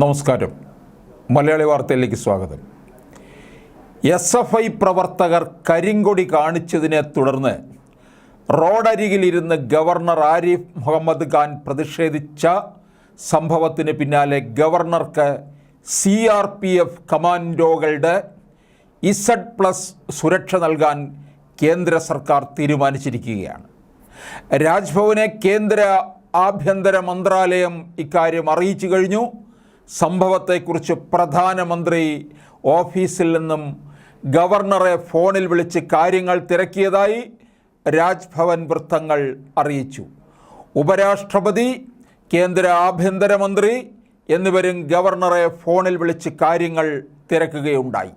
നമസ്കാരം. മലയാളി വാർത്തയിലേക്ക് സ്വാഗതം. എസ് എഫ് ഐ പ്രവർത്തകർ കരിങ്കൊടി കാണിച്ചതിനെ തുടർന്ന് റോഡരികിലിരുന്ന് ഗവർണർ ആരിഫ് മുഹമ്മദ് ഖാൻ പ്രതിഷേധിച്ച സംഭവത്തിന് പിന്നാലെ ഗവർണർക്ക് സി ആർ പി എഫ് കമാൻഡോകളുടെ ഇസഡ് പ്ലസ് സുരക്ഷ നൽകാൻ കേന്ദ്ര സർക്കാർ തീരുമാനിച്ചിരിക്കുകയാണ്. രാജ്ഭവനെ കേന്ദ്ര ആഭ്യന്തര മന്ത്രാലയം ഇക്കാര്യം അറിയിച്ചു കഴിഞ്ഞു. സംഭവത്തെക്കുറിച്ച് പ്രധാനമന്ത്രി ഓഫീസിൽ നിന്നും ഗവർണറെ ഫോണിൽ വിളിച്ച് കാര്യങ്ങൾ തിരക്കിയതായി രാജ്ഭവൻ വൃത്തങ്ങൾ അറിയിച്ചു. ഉപരാഷ്ട്രപതി കേന്ദ്ര ആഭ്യന്തരമന്ത്രി എന്നിവരും ഗവർണറെ ഫോണിൽ വിളിച്ച് കാര്യങ്ങൾ തിരക്കുകയുണ്ടായി.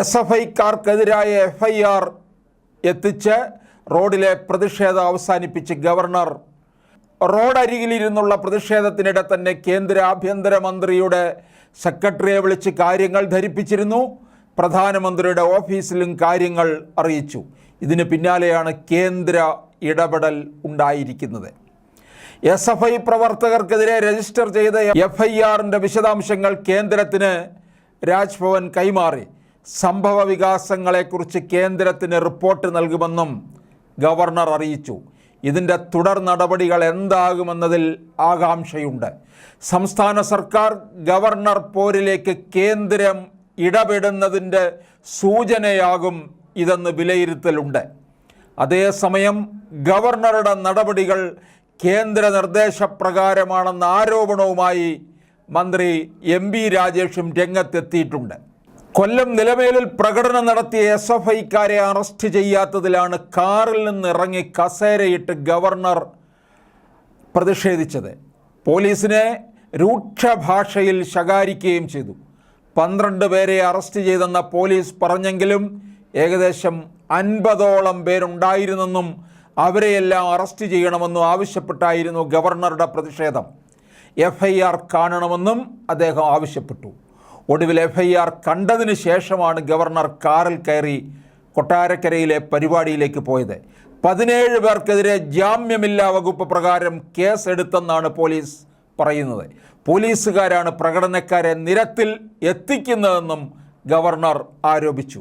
എസ് എഫ് ഐക്കാർക്കെതിരായ എഫ് ഐ ആർ എത്തിച്ച് റോഡിലെ പ്രതിഷേധം അവസാനിപ്പിച്ച് ഗവർണർ റോഡരികിലിരുന്നുള്ള പ്രതിഷേധത്തിനിടെ തന്നെ കേന്ദ്ര ആഭ്യന്തരമന്ത്രിയുടെ സെക്രട്ടറിയെ വിളിച്ച് കാര്യങ്ങൾ ധരിപ്പിച്ചിരുന്നു. പ്രധാനമന്ത്രിയുടെ ഓഫീസിലും കാര്യങ്ങൾ അറിയിച്ചു. ഇതിന് പിന്നാലെയാണ് കേന്ദ്ര ഇടപെടൽ ഉണ്ടായിരിക്കുന്നത്. എസ് എഫ് ഐ പ്രവർത്തകർക്കെതിരെ രജിസ്റ്റർ ചെയ്ത എഫ് ഐ ആറിന്റെ വിശദാംശങ്ങൾ കേന്ദ്രത്തിന് രാജ്ഭവൻ കൈമാറി. സംഭവ വികാസങ്ങളെക്കുറിച്ച് കേന്ദ്രത്തിന് റിപ്പോർട്ട് നൽകുമെന്നും ഗവർണർ അറിയിച്ചു. ഇതിന്റെ തുടർ നടപടികൾ എന്താകുമെന്നതിൽ ആകാംക്ഷയുണ്ട്. സംസ്ഥാന സർക്കാർ ഗവർണർ പോരിലേക്ക് കേന്ദ്രം ഇടപെടുന്നതിന്റെ സൂചനയാകും ഇതെന്ന് വിലയിരുത്തലുണ്ട്. അതേസമയം ഗവർണറുടെ നടപടികൾ കേന്ദ്ര നിർദ്ദേശപ്രകാരമാണെന്ന ആരോപണവുമായി മന്ത്രി എം ബി രാജേഷും രംഗത്തെത്തിയിട്ടുണ്ട്. കൊല്ലം നിലമേലിൽ പ്രകടനം നടത്തിയ എസ് എഫ് ഐക്കാരെ അറസ്റ്റ് ചെയ്യാത്തതിലാണ് കാറിൽ നിന്ന് ഇറങ്ങി കസേരയിട്ട് ഗവർണർ പ്രതിഷേധിച്ചത്. പോലീസിനെ രൂക്ഷ ഭാഷയിൽ ശകാരിക്കുകയും ചെയ്തു. പന്ത്രണ്ട് പേരെ അറസ്റ്റ് ചെയ്തെന്ന പോലീസ് പറഞ്ഞെങ്കിലും ഏകദേശം അൻപതോളം പേരുണ്ടായിരുന്നെന്നും അവരെയെല്ലാം അറസ്റ്റ് ചെയ്യണമെന്നും ആവശ്യപ്പെട്ടായിരുന്നു ഗവർണറുടെ പ്രതിഷേധം. എഫ് ഐ ആർ കാണണമെന്നും അദ്ദേഹം ആവശ്യപ്പെട്ടു. ഒടുവിൽ എഫ് ഐ ആർ കണ്ടതിന് ശേഷമാണ് ഗവർണർ കാറിൽ കയറി കൊട്ടാരക്കരയിലെ പരിപാടിയിലേക്ക് പോയത്. പതിനേഴ് പേർക്കെതിരെ ജാമ്യമില്ലാ വകുപ്പ് പ്രകാരം കേസ് എടുത്തെന്നാണ് പോലീസ് പറയുന്നത്. പോലീസുകാരാണ് പ്രകടനക്കാരെ നിരത്തിൽ എത്തിക്കുന്നതെന്നും ഗവർണർ ആരോപിച്ചു.